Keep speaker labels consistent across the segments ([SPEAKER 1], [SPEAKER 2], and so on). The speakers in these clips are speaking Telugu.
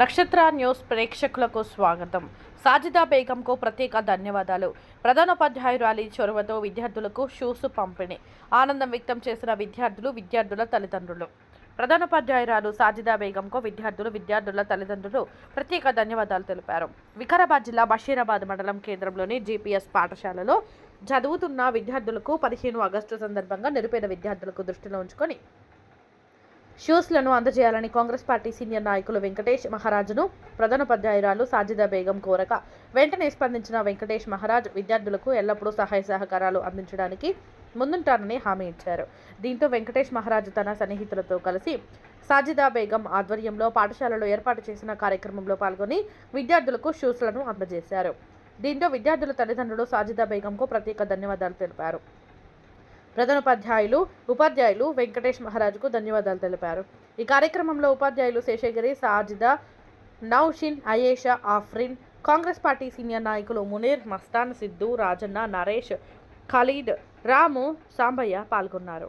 [SPEAKER 1] నక్షత్ర న్యూస్ ప్రేక్షకులకు స్వాగతం. సాజిదా బేగంకు ప్రత్యేక ధన్యవాదాలు. ప్రధానోపాధ్యాయురాలి చొరవతో విద్యార్థులకు షూస్ పంపిణీ. ఆనందం వ్యక్తం చేసిన విద్యార్థులు విద్యార్థుల తల్లిదండ్రులు. ప్రధానోపాధ్యాయురాలు సాజిదా బేగంకు విద్యార్థులు విద్యార్థుల తల్లిదండ్రులు ప్రత్యేక ధన్యవాదాలు తెలిపారు. వికారాబాద్ జిల్లా బషీరాబాద్ మండలం కేంద్రంలోని జీపీఎస్ పాఠశాలలో చదువుతున్న విద్యార్థులకు పదిహేను ఆగస్టు సందర్భంగా నిరుపేద విద్యార్థులకు దృష్టిలో ఉంచుకొని షూస్లను అందజేయాలని కాంగ్రెస్ పార్టీ సీనియర్ నాయకులు వెంకటేష్ మహారాజును ప్రధానోపాధ్యాయురాలు సాజిదా బేగం కోరక వెంటనే స్పందించిన వెంకటేష్ మహారాజ్ విద్యార్థులకు ఎల్లప్పుడూ సహాయ సహకారాలు అందించడానికి ముందుంటానని హామీ ఇచ్చారు. దీంతో వెంకటేష్ మహారాజు తన సన్నిహితులతో కలిసి సాజిదా బేగం ఆధ్వర్యంలో పాఠశాలలో ఏర్పాటు చేసిన కార్యక్రమంలో పాల్గొని విద్యార్థులకు షూస్లను అందజేశారు. దీంతో విద్యార్థుల తల్లిదండ్రులు సాజిదా బేగంకు ప్రత్యేక ధన్యవాదాలు తెలిపారు. ప్రధానోపాధ్యాయులు ఉపాధ్యాయులు వెంకటేష్ మహారాజుకు ధన్యవాదాలు తెలిపారు. ఈ కార్యక్రమంలో ఉపాధ్యాయులు శేషగిరి సాజిదా నౌషిన్ అయేషా ఆఫ్రిన్ కాంగ్రెస్ పార్టీ సీనియర్ నాయకులు మునీర్ మస్తాన్ సిద్ధు రాజన్న నరేష్ ఖలీద్ రాము సాంబయ్య పాల్గొన్నారు.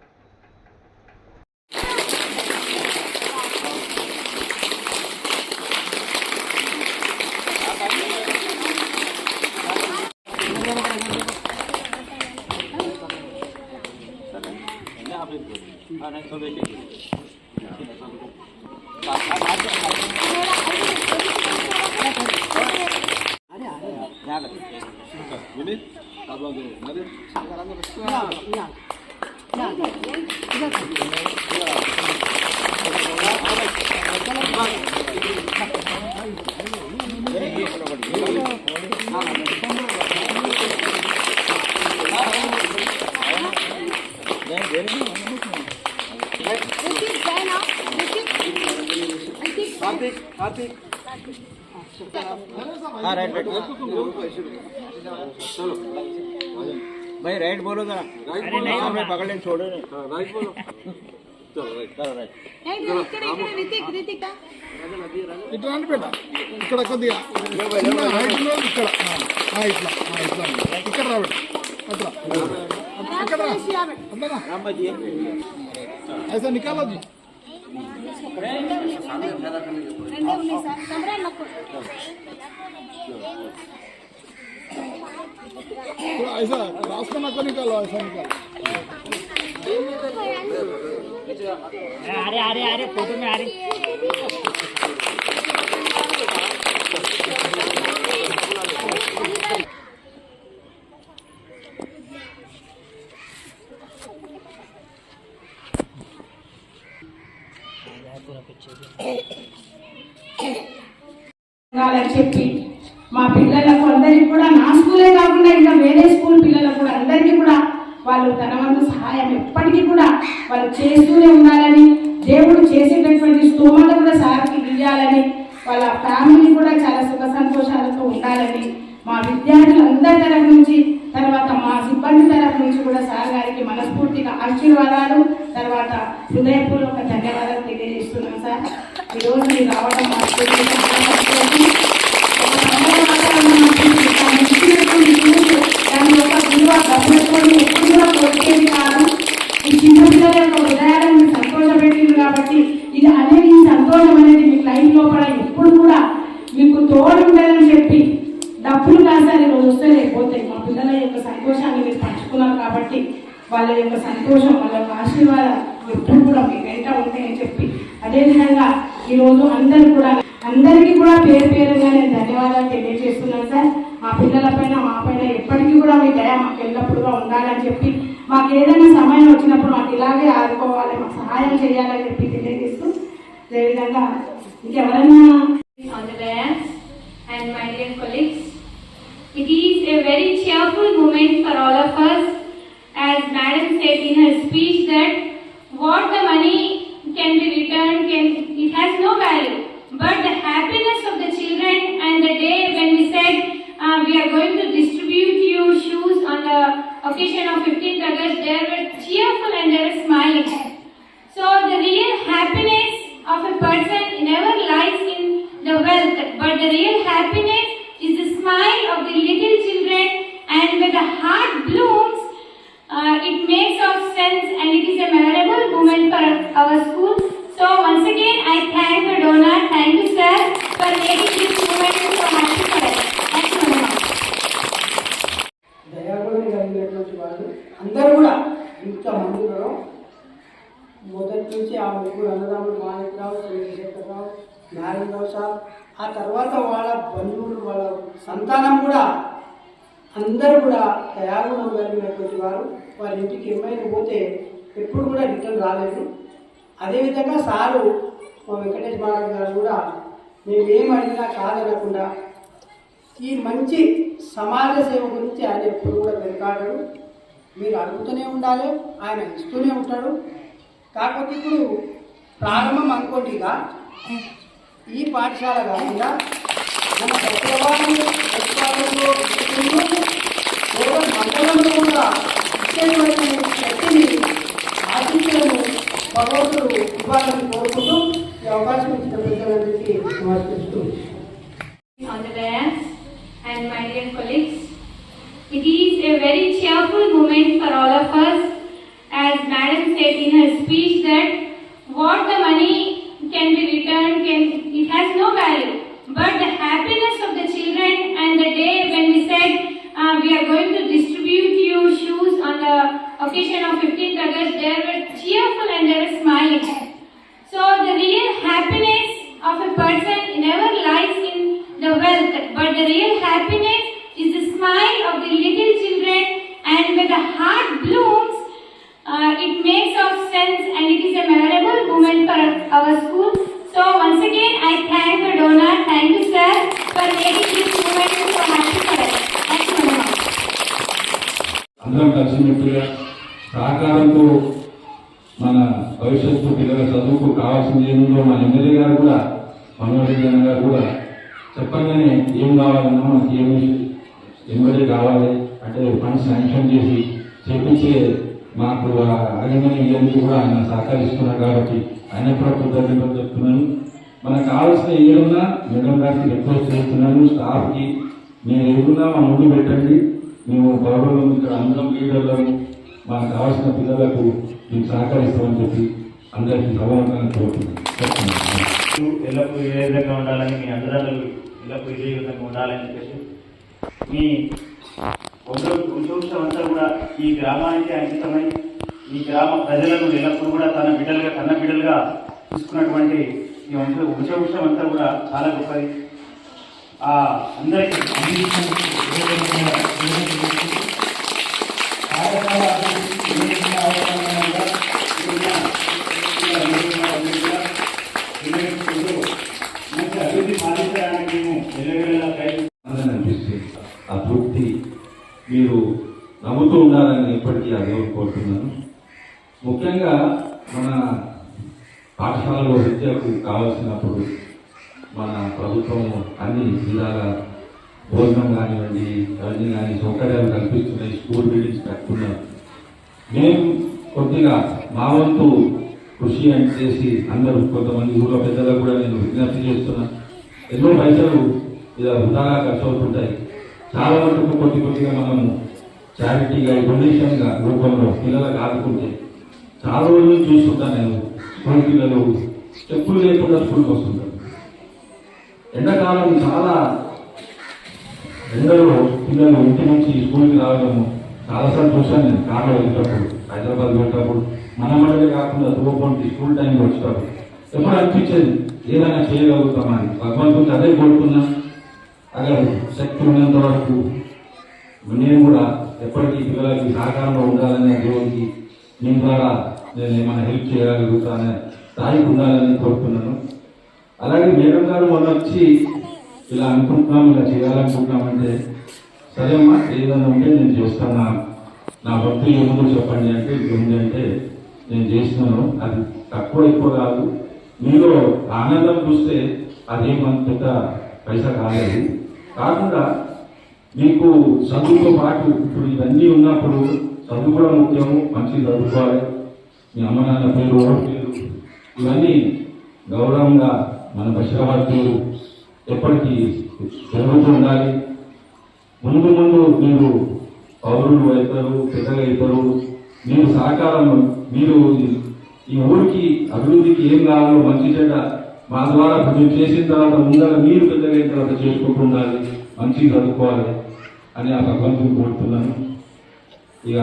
[SPEAKER 2] Tabii ki. Thank you.
[SPEAKER 3] हाँ राइट राइट
[SPEAKER 2] चलो
[SPEAKER 3] भाई राइट बोलो जरा
[SPEAKER 2] राइट
[SPEAKER 3] अरे नहीं हमने पकड़ लें छोड़ो नहीं
[SPEAKER 2] हाँ, राइट बोलो चलो राइट
[SPEAKER 3] चलो राइट
[SPEAKER 4] ఇటు రండి బిడ్డ ఇక్కడ కొద్దిగా చిన్న హైట్ ఉన్న వాళ్ళు ఇక్కడ ఆ, ఆ, ఇట్లా ఆ, ఇట్లా ఇక్కడ రాబడి అట్లా ఇక్కడ రా అట్లా
[SPEAKER 3] राम भाई जी
[SPEAKER 4] ऐसा निकालो जी। ऐसा रास्ता ना निकालो ऐसा निकालो।
[SPEAKER 5] अरे अरे अरे फोटो में आ रही।
[SPEAKER 6] ఉండాలని చెప్పి మా పిల్లలకు అందరికీ కూడా నా స్కూలే కాకుండా ఇంకా వేరే స్కూల్ పిల్లలకు కూడా అందరికీ కూడా వాళ్ళు తన వంతు సహాయం ఎప్పటికీ కూడా వాళ్ళు చేస్తూనే ఉండాలని దేవుడు చేసేటటువంటి స్తోమత కూడా సార్కి ఇవ్వాలని వాళ్ళ ఫ్యామిలీ కూడా చాలా సుఖ సంతోషాలతో ఉండాలని మా విద్యార్థులందరి తరఫు నుంచి తర్వాత మా సిబ్బంది తరఫు నుంచి కూడా సార్ గారికి మనస్ఫూర్తిగా ఆశీర్వాదాలు తర్వాత హృదయపూర్వక ధన్యవాదాలు తెలియజేస్తున్నాం సార్. ఈరోజు మీరు రావడం మా డబ్బులు కాసారి రోజు వస్తే లేకపోతే మా పిల్లల యొక్క సంతోషాన్ని మీరు పంచుకున్నారు కాబట్టి వాళ్ళ యొక్క సంతోషం వాళ్ళ యొక్క ఆశీర్వాదం ఎప్పుడు కూడా మీ వెంట ఉంటాయని చెప్పి అదేవిధంగా ఈరోజు అందరు కూడా అందరికీ కూడా పేరు పేరుగా నేను ధన్యవాదాలు తెలియజేస్తున్నాను సార్ మా పిల్లల పైన మా పైన ఎప్పటికీ కూడా మీ దయ మాకు ఎల్లప్పుడూ ఉండాలని చెప్పి మాకు ఏదైనా సమయం వచ్చినప్పుడు మాకు ఇలాగే ఆదుకోవాలి మాకు సహాయం చేయాలని చెప్పి తెలియజేస్తూ అదేవిధంగా ఇంకెవరైనా
[SPEAKER 7] on the and and my dear. It is a very cheerful moment for all of us. As Madam said in her speech that what the money can be returned can it has no value. But the happiness of the children and the day when we said uh, we are going to distribute you shoes on the occasion of 15th August they were cheerful and they were smiling so the real happiness of a person never lies in the wealth, but the real happiness smile of the little children and when the heart blooms, uh, it makes of sense and it is a memorable moment for our school. So once again, I thank the donor, thank you sir for making this moment so happy for us. Thank you very much.
[SPEAKER 8] దయాగుణం కలిగినటువంటి వాళ్ళు అందరూ కూడా ఇంతమంది ఉన్నారు మొదటి నుంచి ఆ ముగ్గురు అన్నదమ్ములు మాణిక్రావు చంద్రశేఖరరావు నారాయణరావు సార్ ఆ తర్వాత వాళ్ళ బంధువులు వాళ్ళ సంతానం కూడా అందరూ కూడా దయాగుణం కలిగినటువంటి వారు వారి ఇంటికి ఏమైనా పోతే ఎప్పుడు కూడా రిటర్న్ రాలేదు. అదేవిధంగా సారు మా వెంకటేష్ బాలాజీ గారు కూడా మేమేమడినా అడిగినా కాదనకుండా ఈ మంచి సమాజ సేవ గురించి ఆయన ఎప్పుడు కూడా వెనకాడడు మీరు అడుగుతూనే ఉండాలి ఆయన ఇస్తూనే ఉంటాడు. కాకపోతే ఇప్పుడు ప్రారంభం అనుకోండి ఇక. ఈ పాఠశాల కాకుండా మన హైదరాబాద్ హైదరాబాద్లో కేవలం మండలంలో కూడా ఇచ్చేటువంటి శక్తిని ఆశించలను భగవంతుడు ఇవ్వాలని కోరుకుంటూ ఈ అవకాశం ఇచ్చిన ప్రజలందరికీ నమస్కరిస్తూ
[SPEAKER 7] on the dais and my dear colleagues. It is a very cheerful moment for all of us as Madam said in her speech that what the money can be returned can it has no value. But the happiness of the children and the day when we said uh, we are going to distribute you shoes on the occasion of 15th August they were cheerful and they were smiling. So the real happiness of a person never lies in the wealth, but the real happiness is the smile of the little children, and when the heart blooms, uh, it makes of sense and it is a memorable moment for our school. So once again, I thank the donor, thank you sir, for making this moment so happy for us. Thank you very much.
[SPEAKER 9] అందరం కలిసినట్టుగా సహకారంతో మన భవిష్యత్తు పిల్లల చదువుకు కావాల్సింది ఏముందో మన ఎమ్మెల్యే గారు కూడా మనోహర్ రెడ్డి గారు కూడా చెప్పగానే ఏం కావాలన్నా మనకి ఏమి ఎమ్మెల్యే కావాలి అంటే ఫండ్స్ శాంక్షన్ చేసి చేపించే మాకు అడగని ఇవన్నీ కూడా ఆయన సహకరిస్తున్నారు కాబట్టి ఆయన కూడా కృతజ్ఞతలు చెప్తున్నాను. మనకు కావాల్సిన ఏమున్నా మేడం గారికి రిక్వెస్ట్ చేస్తున్నాను. స్టాఫ్కి మీరు ఏమున్నా మా ముందు పెట్టండి. మేము గౌరవం ఇక్కడ అందరం లీడర్లను మాకు కావాల్సిన పిల్లలకు మేము సహకరిస్తామని చెప్పి అందరికీ సభావంతంగా కోరుతున్నాను చెప్తున్నాను.
[SPEAKER 5] ఎల్లప్పుడూ ఏ విధంగా ఉండాలని మీ అందరూ ఎల్లప్పుడూ ఇదే విధంగా ఉండాలని చెప్పేసి మీ వంశం అంతా కూడా ఈ గ్రామానికి అంకితమై ఈ గ్రామ ప్రజలను ఎల్లప్పుడూ కూడా తన బిడ్డలుగా కన్న బిడ్డలుగా చూసుకున్నటువంటి ఈ వంశ వంశవృక్షం అంతా కూడా చాలా గొప్పది. ఆ అందరికీ పాఠశాల ఏ విధంగా అవసరమైనా కూడా ఇప్పుడున్న పిల్లలు మంచి అభివృద్ధి సాధించడానికి మేము ఎల్లవేళలా ప్రయత్నం
[SPEAKER 9] ఆనందం అనిపిస్తుంది ఆ తృప్తి మీరు నవ్వుతూ ఉండాలని ఇప్పటికీ అదే కోరుతున్నాను ముఖ్యంగా మన పాఠశాలలో విద్యకు కావలసినప్పుడు మన ప్రభుత్వం అన్ని విధాల భోజనం కానివ్వండి అవన్నీ కానీ సౌకర్యాలు కల్పిస్తున్నాయి స్కూల్ బిల్డింగ్స్ కట్టుకున్నారు మేము కొద్దిగా మా వంతు కృషి అని చేసి అందరూ కొంతమంది ఊళ్ళో పెద్దలకు కూడా నేను విజ్ఞప్తి చేస్తున్నా. ఎన్నో పైసలు ఇలా వృధాగా ఖర్చు అవుతుంటాయి చాలా వరకు కొద్ది కొద్దిగా మనము చారిటీగా డొనేషన్గా రూపంలో పిల్లలకు ఆదుకుంటే చాలా రోజులు చూస్తుంటాను నేను స్కూల్ పిల్లలు స్టెప్పులు లేకుండా స్కూల్కి వస్తుంటాడు. ఎండాకాలం చాలా ఎండలో పిల్లలు ఇంటి నుంచి స్కూల్కి రావడము చాలాసార్లు చూశాను నేను కార్లో వెళ్ళేటప్పుడు హైదరాబాద్ వెళ్ళేటప్పుడు మన మళ్ళీ కాకుండా దూరపోంటి స్కూల్ టైంలో వచ్చేటప్పుడు ఎప్పుడు అనిపించేది ఏదైనా చేయగలుగుతామని భగవంతుడికి అదే కోరుకున్నా అక్కడ శక్తి ఉన్నంత వరకు నేను కూడా ఎప్పటికీ పిల్లలకి సహకారంలో ఉండాలనే దేవుడికి నేను ద్వారా నేను ఏమైనా హెల్ప్ చేయగలుగుతానే స్థాయికి ఉండాలని కోరుతున్నాను అలాగే మేడం గారు మొన్న వచ్చి ఇలా అనుకుంటున్నాం ఇలా చేయాలనుకుంటున్నామంటే సరే అమ్మా ఏదైనా ఉంటే నేను చేస్తాను? నా భక్తులు ఏముందో చెప్పండి అంటే ఇది ఉంది అంటే నేను చేస్తున్నాను. అది తక్కువ ఎక్కువ కాదు. మీలో ఆనందం చూస్తే అదేమంత పెద్ద పైసా కాలేదు. కాకుండా మీకు చదువుతో పాటు ఇప్పుడు ఇవన్నీ ఉన్నప్పుడు చదువు కూడా ముఖ్యము మంచి చదువుకోవాలి. మీ అమ్మ నాన్న పేరు పేరు ఇవన్నీ గౌరవంగా మన బషరాబాద్లు ఎప్పటికీ జరుగుతూ ఉండాలి. ముందు ముందు మీరు పౌరులు అవుతారు పెద్దలు అవుతారు. మీరు సహకారం మీరు ఈ ఊరికి అభివృద్ధికి ఏం కావాలో మంచి చెడ్డ మా ద్వారా మేము చేసిన తర్వాత ముందర మీరు పెద్దగా తర్వాత చేసుకుంటూ ఉండాలి మంచిగా చదువుకోవాలి అని ఆ భగవంతుని కోరుతున్నాను. ఇక